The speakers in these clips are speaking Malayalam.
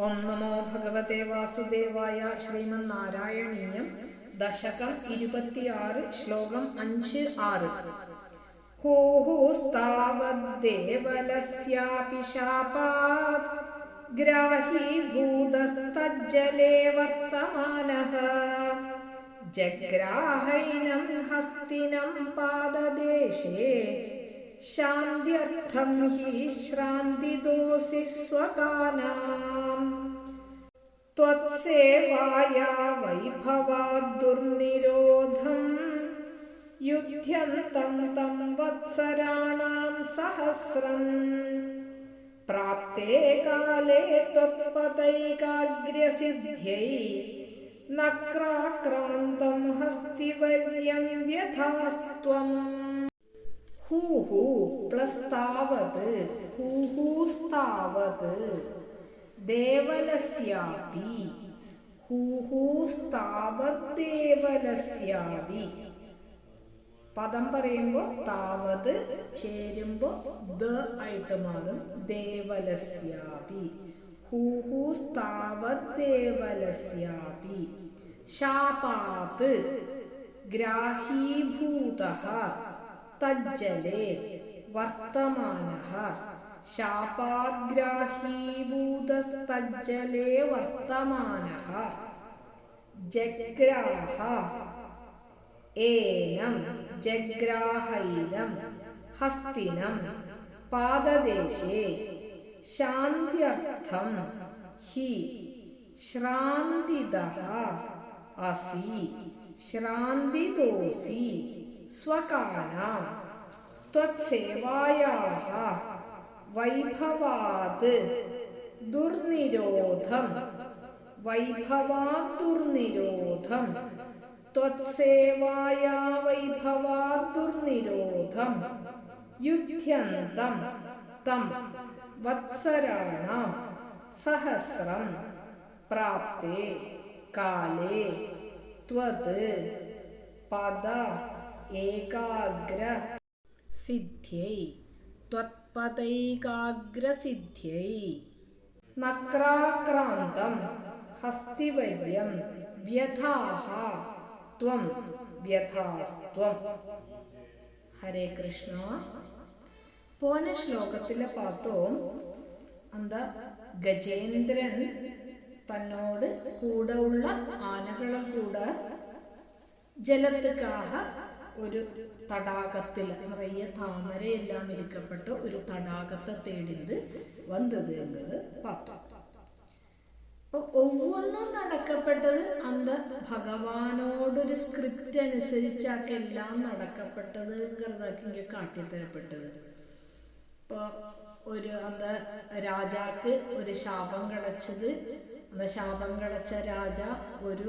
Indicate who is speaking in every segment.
Speaker 1: ഓം നമോ ഭഗവതേ വാസുദേവായ ശ്രീമന്നാരായണീയം ദശകം ഇരുപത്തിയാറ് ശ്ലോകം അഞ്ച് ആറ്. ഹൂഹുസ്താവദ്ദേവലസ്യാപി ശാപാത് ഗ്രാഹീഭൂതസ്തജ്ജലേ വർത്തമാനഃ. ജഗ്രാഹൈനം ഹസ്തിനം പാദദേശേ. ശാന്ത്യർത്ഥം ഹി ശ്രാന്തിദോസി സ്വകാനാം. त्वत्सेवाया वैभवाद्दुर्निरोधम् युध्यन्तं तं वत्सराणां सहस्रम् प्राप्ते काले त्वत्पदैकाग्र्यसिद्ध्यै नक्राक्रान्तं हस्तिवर्यं व्यथास्त्वम्। हूः प्लस्तावत् हूहूस्तावत् ദേവലസ്യാപി ഹൂഹൂസ്താവദ്ദേവലസ്യാപി പദം പറയുമ്പോൾ താവത് ചേരുമ്പോൾ ദ ആയിട്ട് മാറും. ദേവലസ്യാപി ഹൂഹൂസ്താവദ്ദേവലസ്യാപി ശാപാത് ഗ്രാഹീഭൂത. തജ്ജലേ. വർത്തമാനഃ. शापाग्राहीभूतस्तज्जले वर्तमानः जग्राह एनं जग्राहैनं हस्तिनं पाददेशे शान्त्यर्थं हि श्रान्तितः असि श्रान्तितोऽसि स्वकाना त्वत्सेवायाः वैभवात् दुर्निरोधं वैभवात् दुर्निरोधं त्वत्सेवाया वैभवात् दुर्निरोधं युध्यन्तं तं वत्सराणां सहस्रं प्राप्ते काले त्वत् पद ഏകാഗ്ര സിദ്ധ്യൈ ത്വത്പദൈകാഗ്രസിദ്ധ്യൈ നക്രാക്രാന്തം ഹസ്തിവര്യം വ്യഥാഹ ത്വം വ്യഥാസ്ത്വം. ഹരേ കൃഷ്ണ. പോന ശ്ലോകത്തിലെ പാത്തവും അന്ത ഗജേന്ദ്രൻ തന്നോട് കൂടെ ഉള്ള ആനകളെ കൂടെ ജലത്തുക്കാக ഒരു തടാകത്തിൽ നിറയെ താമരയെല്ലാം ഇരിക്കപ്പെട്ട ഒരു തടാകത്തെ തേടിയത് വന്നത് എന്നത് പാത്രം അപ്പൊ ഒവ്വൊന്നും നടക്കപ്പെട്ടത് അന്ത ഭഗവാനോടൊരു സ്ക്രിപ്റ്റ് അനുസരിച്ചാക്ക എല്ലാം നടക്കപ്പെട്ടത് കരുതാക്കി കാട്ടിത്തരപ്പെട്ടത്. ഇപ്പൊ ഒരു അന്ത രാജാക്ക് ഒരു ശാപം കളച്ചത്. അന്ന ശാപം കളച്ച രാജ ഒരു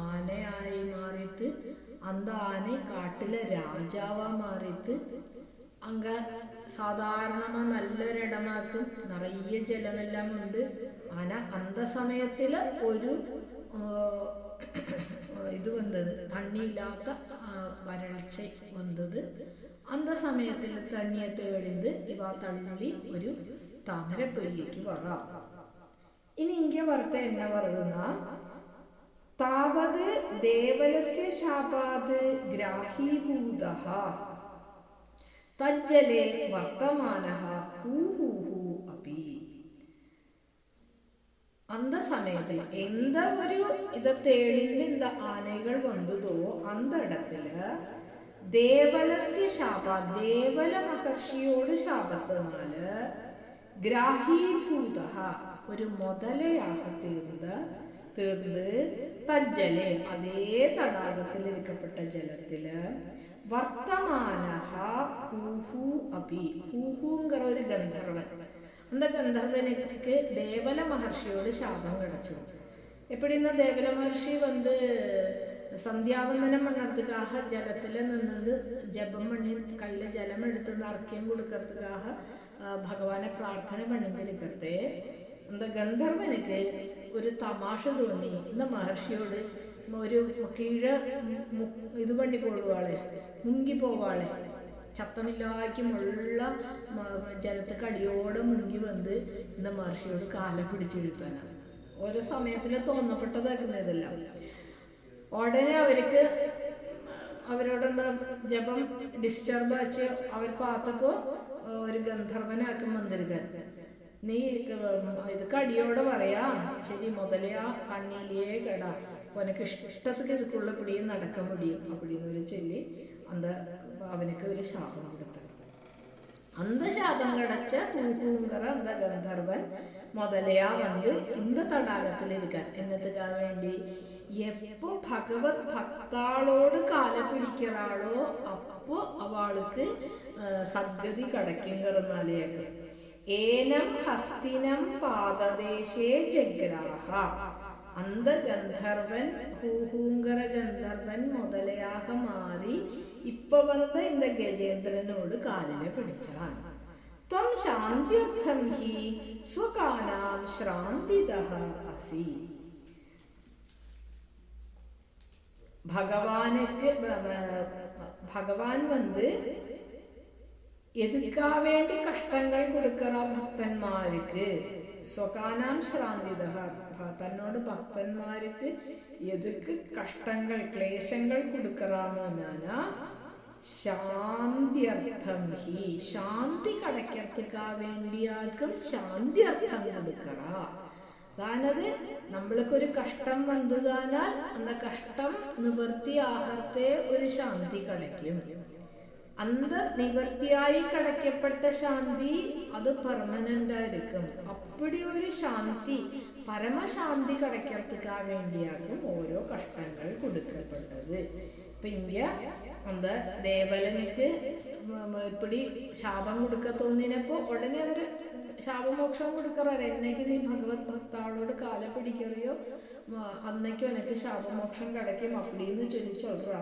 Speaker 1: ആനയായി മാറിയിട്ട് അന്ത ആന കാട്ടിലെ രാജാവാ മാറിയിട്ട് അങ്ങ സാധാരണ നല്ലൊരിടമാക്കും. നിറയെ ജലമെല്ലാം ഉണ്ട്. ആന അന്ത സമയത്തിൽ ഒരു ഇത് വന്നത് തണ്ണിയില്ലാത്ത വരൾച്ച വന്നത്. അന്ത സമയത്തിൽ തണ്ണിയെ തേടിന്ത് ഇവ തള്ളി ഒരു താമരപ്പൊയ്യക്ക് വറ ഇനി ഇങ്ങനെ വർത്ത എന്നാ പറയുന്ന താവത് ദേവലസ്യ ശാപാത് ഗ്രാഹീഭൂത തജ്ജലേ വർത്തമാന ഹൂഹൂഹു അപി അന്ത സമയത്തിൽ എന്ത ഒരു ഇത് തേളിന്റെ എന്ത ആനകൾ വന്നതോ അന്ത ഇടത്തിൽ ദേവലസ്യ ശാപ ദേവല മഹർഷിയോട് ശാപത്തിനാല് ഗ്രാഹീഭൂത ഒരു മുതലയാഹ തീർന്ന് തജ്ജൽ അതേ തടാകത്തിൽ ഇരിക്കപ്പെട്ട ജലത്തിൽ വർത്തമാനഹ ഒരു ഗന്ധർവൻ. അന്ന ഗന്ധർവനക്ക് ദേവല മഹർഷിയോട് ശാപം കിടച്ചു എപ്പോഴെന്നാ ദേവല മഹർഷി വന്ന് സന്ധ്യാവന്ദനം പണിയെടുത്തുകാഹ ജലത്തിൽ നിന്നത് ജപം പണി കയ്യിൽ ജലം എടുത്ത് നിറയ്ക്കുകയും കൊടുക്കത്തുകാഹ ഭഗവാനെ പ്രാർത്ഥന പണിതിരിക്കത്തെ എന്താ ഗന്ധർവനക്ക് ഒരു തമാശ തോന്നി. ഇന്ന മഹർഷിയോട് ഒരു കീഴ ഇത് പണി പോളുവാളെ മുങ്ങി പോവാളെ ചത്തമില്ലായ്ക്കുമുള്ള ജലത്തെ കടിയോടെ മുങ്ങി വന്ന് ഇന്ന മഹർഷിയോട് കാലം പിടിച്ചെഴുത്താൻ ഓരോ സമയത്തിൽ തോന്നപ്പെട്ടതാക്കുന്ന ഇതെല്ലാം. ഉടനെ അവർക്ക് അവരോടെന്താ ജപം ഡിസ്റ്റർബ് ആച്ച് അവർ പാത്തപ്പോ ഒരു ഗന്ധർവനാക്കും വന്നിരിക്കാൻ നീ ഇത് കടിയോടെ പറയാ. ശരി മുതലയാ കണ്ണിലേ കട. അവനക്ക് ഇഷ്ടത്തേക്ക് ഇതുക്കുള്ള പിടിയും നടക്കാൻ പിടിയും. അപ്പിടിന്ന് ഒരു ചൊല്ലി അന്ത അവനക്ക് ഒരു ശാസം കൊടുത്തു. അന്ത ശാസം കടച്ച തൂക്കൂങ്കറ അന്ത ഗന്ധർവൻ മുതലയാ വന്ന് ഇന്ത തടാകത്തിലിരിക്കാൻ. എന്നതുക്കാൻ വേണ്ടി? എപ്പോ ഭഗവത് ഭക്താളോട് കാല പിടിക്കറാളോ അപ്പോ അവൾക്ക് സദ്ഗതി കടക്കും കിറന്നാലേക്കും ഏനം ഹസ്തിനം പാദദേശേ ജഗ്രാഹ അന്ത ഗന്ധർവൻ ഹൂഹൂങ്കര ഗന്ധർവൻ മുതലയാക മാറി ഇപ്പൊ വന്ന് ഇന്ന ഗജേന്ദ്രനോട് കാലിനെ പിടിച്ചാൽ ത്വം ശാന്തിയർത്ഥം ഹി സ്വകാനാം ശ്രാന്തിതഃ അസി. ഭഗവാനുക്ക് ഭഗവാൻ വന്ന് എതുക്കാൻ വേണ്ടി കഷ്ടങ്ങൾ കൊടുക്കറ ഭക്തന്മാർക്ക്? സ്വകാനാം ശ്രാന്തിത തന്നോട് ഭക്തന്മാർക്ക് എതുക്ക് കഷ്ടങ്ങൾ ക്ലേശങ്ങൾ കൊടുക്കറാന്ന് പറഞ്ഞാൽ ശാന്തിയർത്ഥം ഹി. ശാന്തി കടക്കത്തുക്കാ വേണ്ടിയാർക്കും ശാന്തിയർത്ഥം കൊടുക്കറ. അതായത് നമ്മൾക്ക് ഒരു കഷ്ടം വന്നതാനാൽ അന്ന കഷ്ടം നിവർത്തി ആഹാരത്തെ ഒരു ശാന്തി കളിക്കും അന്ത് നിവർത്തിയായി കടക്കപ്പെട്ട ശാന്തി അത് പെർമനന്റ് ആയിരിക്കും. അപ്പടി ഒരു ശാന്തി പരമശാന്തി കടക്കർത്തിക്കാൻ വേണ്ടിയാകും ഓരോ കഷ്ടങ്ങൾ കൊടുക്കപ്പെട്ടത്. ഇപ്പൊ ഇന്ത്യ അന്ത ദേവലനക്ക് ഇപ്പടി ശാപം കൊടുക്ക തോന്നിനപ്പോ ഉടനെ അവർ ശാപമോക്ഷം കൊടുക്കറ എന്നേക്ക് നീ ഭഗവത് ഭക്താളോട് കാല പിടിക്കറിയോ? അന്നേക്കും എനക്ക് ശാപമോക്ഷം കിടക്കും അപ്പടിന്ന് ചൊല്ലാ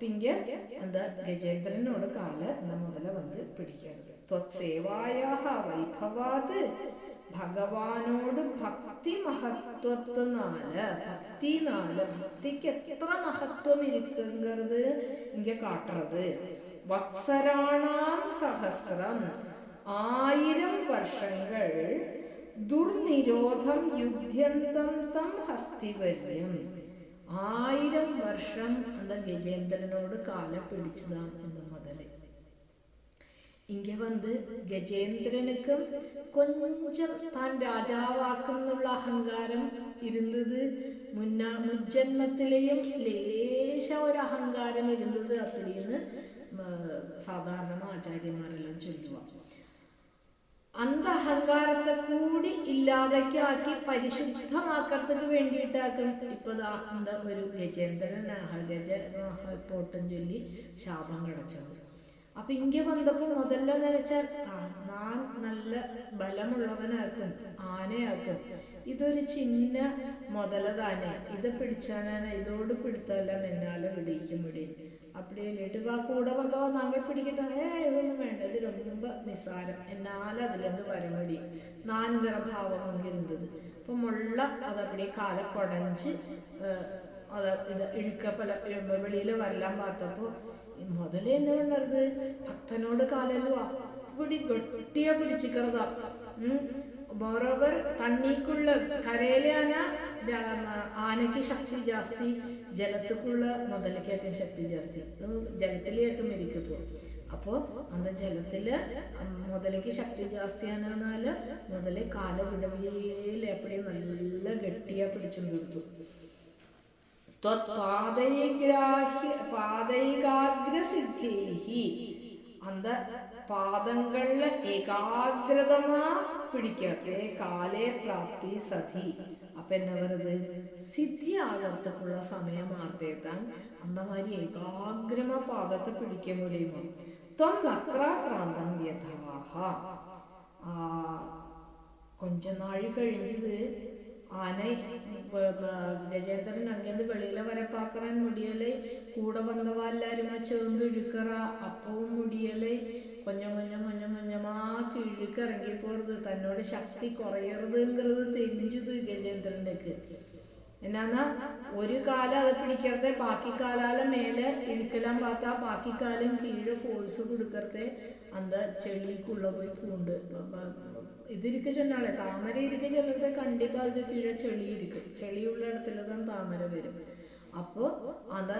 Speaker 1: പിങ്ക എന്താ ഗജേന്ദ്രനോട് എന്ന മുതല വന്ന് പിടിക്കരുത്. ത്വത്സേവായാഹ വൈഭവാത്. ഭഗവാനോട് ഭക്തി മഹത്വത്തിനാല് ഭക്തി നാല്. ഭക്തിക്ക് എത്ര മഹത്വം ഇരിക്കുന്നത് ഇങ്ങ കാട്ടുறது വത്സരാണാം സഹസ്രം. ആയിരം വർഷങ്ങൾ ദുർനിരോധം യുദ്ധ്യന്തം തം ഹസ്തിവര്യം. ആയിരം വർഷം அந்த ഗജേന്ദ്രനോട് കാല പിടിച്ചതാം എന്ന മുതല് ഇങ്ങ വന്ന് ഗജേന്ദ്രനുക്കും കൊഞ്ചം താൻ രാജാവാക്കുന്നുള്ള അഹങ്കാരം ഇരുന്നത് മുന്ന മുജ്ജന്മത്തിലെയും ലേശ ഒരു അഹങ്കാരം ഇരുന്നത് അത്രയെന്ന് സാധാരണ ആചാര്യന്മാരെല്ലാം ചൊല്ലുക അന്ധഹങ്കാരത്തെ കൂടി ഇല്ലാതെക്കാക്കി പരിശുദ്ധമാക്കത്തക്ക് വേണ്ടിയിട്ടാക്കും ഇപ്പൊ എന്താ ഒരു ഗജേന്ദ്രൻ ഗജ പോട്ടം ചൊല്ലി ശാപം കിടച്ചത്. അപ്പൊ ഇന്ത്യ വന്നപ്പോ മുതല്ല നനച്ചാൽ നാൻ നല്ല ബലമുള്ളവനാക്കും ആനയാക്കും. ഇതൊരു ചിന്ന മുതല താനെ ഇത് പിടിച്ചാനാണ് ഇതോട് പിടുത്തല്ല മെന്നാലും ഇടിയിക്കും ഇടിയും അപ്പഴേ ലഡുവാ കൂടെ വന്നോ നമ്മൾ പിടിക്കട്ടെ? ഏ ഇതൊന്നും വേണ്ട. ഇത് രണ്ടും നിസ്സാരം. എന്നാലതിലെന്ത് വരമടി നാൻവിറ ഭാവം അങ്ങനെ അപ്പൊ മുള്ള അതപ്പടി കാല കുടഞ്ച് അത് ഇത് ഇഴുക്കപ്പല വെളിയിൽ വരലാൻ പാത്തപ്പോ മുതലേ എന്നെ കണ്ടത് ഭക്തനോട് കാലല്ലോ അപ്പടി ഗട്ടിയ പിടിച്ചിക്കറതാ തണ്ണീക്കുള്ള തണ്ണിക്കുള്ള കരയിലാന ആനയ്ക്ക് ശക്തി ജാസ്തി. ജലത്തുക്കുള്ള മുതലയ്ക്കൊക്കെ ശക്തി ജാസ്തി. ജലത്തിലേക്ക് മരിക്കപ്പോ അപ്പോൾ അന്ന് ജലത്തിൽ മുതലയ്ക്ക് ശക്തി ജാസ്തിയാണെന്നാൽ മുതൽ കാല വിടവിയിൽ എപ്പോഴും നല്ല ഗട്ടിയാ പിടിച്ചു പാദൈഗ്രാഹ്യ പാദൈകാഗ്രസിദ്ധി അന്ത പാദങ്ങളിലെ ഏകാഗ്രതമാ പിടിക്കാത്ത കാലേ പ്രാപ്തി സതി. അപ്പൊ എന്നാ പറയുന്നത് സിദ്ധി ആകത്തുള്ള സമയം ആർത്തേത്താൻ അന്നമാരി ഏകാഗ്രമ പാദത്തെ പിടിക്കാൻ മുടിയുമോ ത്വം നക്രാക്രാന്തം യഥാഹ കൊഞ്ച നാഴി കഴിഞ്ഞത് ആന ഗജേന്ദ്രൻ അങ്ങേന്ന് വെളിയിലെ വരപ്പാക്കറാൻ മുടിയല്ലേ? കൂടെ വന്നവ എല്ലാരും ആ ചേർന്ന് ഇഴുക്കറ അപ്പവും മുടിയല്ലേ? കൊഞ്ഞം കൊഞ്ഞം വീട്ടിലേക്ക് இறங்கி തന്നോട് ശക്തി കുറയരുത് குறையிறதுங்கிறது தெரிஞ்சது എന്നാന്നാ ഒരു കാലം അത് പിടിക്കരുത് ബാക്കി കാലാലും മേലെ ഇഴുക്കലാൻ പാത്ത ബാക്കി കാലം കീഴ് ഫോഴ്സ് കൊടുക്കരുത്. അന്ത ചെളിക്കുള്ള പോയി പൂണ്ട്. ഇതിരിക്ക ചെന്നാളെ താമര ഇരിക്ക ചെല്ലത്തെ കണ്ടിപ്പോ അത് കീഴ് ചെളി ഇരിക്കും. ചെളിയുള്ള ഇടത്തിലതാൻ താമര വരും. അപ്പോൾ അത്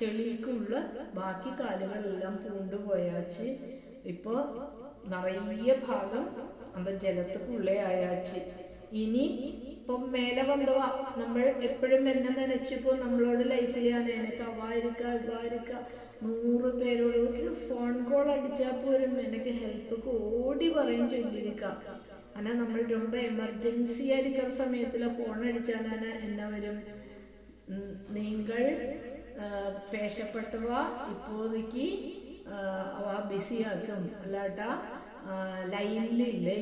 Speaker 1: ചെളിക്കുള്ള ബാക്കി കാലുകളെല്ലാം പൂണ്ട് പോയാച്ച്. ഇപ്പോ നിറയെ ഭാഗം അന്ത ജലത്തുക്കുള്ളേ ആയാച്ചി ഇനി ഇപ്പൊ മേലെ വന്നവാ നമ്മൾ എപ്പോഴും എന്നെ നനച്ചിപ്പോ നമ്മളോട് ലൈഫിൽ ഞാൻ എനക്ക് അവായിരിക്ക ഇവായിരിക്ക നൂറ് പേരോട് ഒരു ഫോൺ കോൾ അടിച്ചാൽ പോലും എനിക്ക് ഹെൽപ്പ് ഓടി പറയും ചൊല്ലിയിരിക്കാം ആനാ നമ്മൾ രൊമ്പ എമർജൻസി ആയിരിക്കുന്ന സമയത്തിൽ ഫോൺ അടിച്ചാൽ എന്നാ വരും? നിങ്ങൾ പേശപ്പെട്ടവ ഇപ്പോ അവ ബിസിയാക്കും അല്ലാട്ട ലൈനിൽ ഇല്ലേ?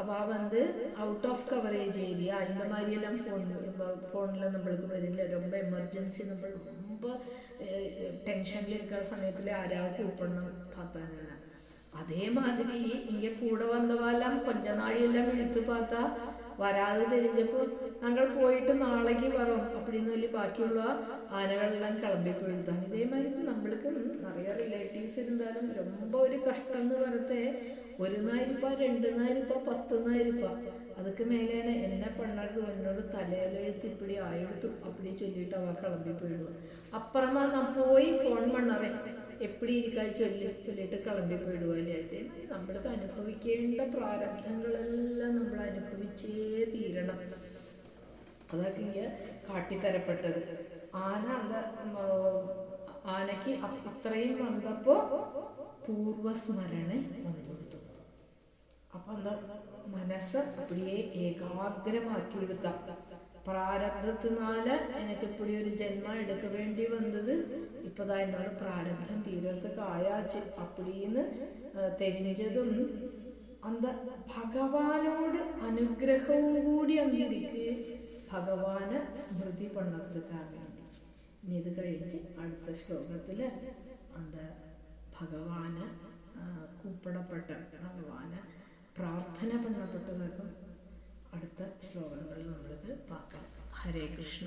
Speaker 1: അവ വന്ന് ഔട്ട് ഓഫ് കവറേജ് ഏരിയ അതിന്റെ മാതിരിയെല്ലാം ഫോൺ ഫോണിൽ നമ്മൾക്ക് വരില്ല. രൊമ്പ എമർജൻസി നമ്മൾ രൊമ്പ ടെൻഷനിൽ ഇരിക്കുന്ന സമയത്തിൽ ആരാവും കൂപ്പണം പാത്താനാണ് അതേമാതിരി ഇങ്ങനെ കൂടെ വന്നവാലാം കൊഞ്ചനാഴിയെല്ലാം എഴുത്തു പാത്താ. വരാതെ തെരിഞ്ഞപ്പോ ഞങ്ങൾ പോയിട്ട് നാളേക്ക് വരും அப்படின்னு சொல்லி ബാക്കിയുള്ള ആനകളെല്ലാം കിളമ്പി പോയിട്ടാണ് ഇതേമാതിരി നമ്മൾക്ക് നിറയെ റിലേറ്റീവ്സ് ഇരുന്നാലും ரொம்ப ഒരു കഷ്ടം എന്ന് പറയത്തെ ഒരു നായിരിപ്പ രണ്ട് നായിരിപ്പ പത്ത് നായിരിപ്പ അതൊക്കെ മേലേനെ എന്നെ പെണ്ണടുത്ത് എന്നോട് തലയിലെഴുത്ത് ഇപ്പിടി ആയെടുത്തു അപ്പടി ചൊല്ലിയിട്ട് അവ കിളമ്പി പോയിടുക അപ്പുറമാ നാം പോയി ഫോൺ പണ്ണറേ എപ്പിടി ഇരിക്കാതെ ചൊല്ലി ചൊല്ലിയിട്ട് കിളമ്പി പോയിടുവല്ലേ നമ്മൾക്ക് അനുഭവിക്കേണ്ട പ്രാരബ്ധങ്ങളെല്ലാം നമ്മൾ അനുഭവിച്ചേ തീരണം. അതൊക്കെ ഇങ്ങനെ കാട്ടിത്തരപ്പെട്ടത്. ആന അത് ഉം, ആനയ്ക്ക് അത്രയും വന്നപ്പോ പൂർവസ്മരണ വന്നു അപ്പൊ എന്താ മനസ്സ് അപ്പടിയെ ഏകാഗ്രമാക്കി എടുത്ത പ്രാരബ്ധത്തിനാല് എനിക്ക് ഇപ്പടി ഒരു ജന്മം എടുക്ക വേണ്ടി വന്നത് ഇപ്പതാ എന്നോട് പ്രാരബ്ധം തീരത്തൊക്കെ ആയാച്ച്. അപ്പടിന്ന് തെരിഞ്ഞതും അന്ത ഭഗവാനോട് അനുഗ്രഹവും കൂടി അംഗീകരിക്ക്. ഭഗവാന് സ്മൃതി പണ്ണത്തുക്കാൻ വേണ്ടി. ഇനി ഇത് കഴിഞ്ഞ് അടുത്ത ശ്ലോകത്തിൽ അന്ത ഭഗവാന് കൂപ്പിടപ്പെട്ട ഭഗവാന് പ്രാർത്ഥന പണ്ണപ്പെട്ടതൊക്കെ അടുത്ത ശ്ലോകങ്ങളിൽ നമ്മളിത് പാക്കാം ഹരേ കൃഷ്ണ.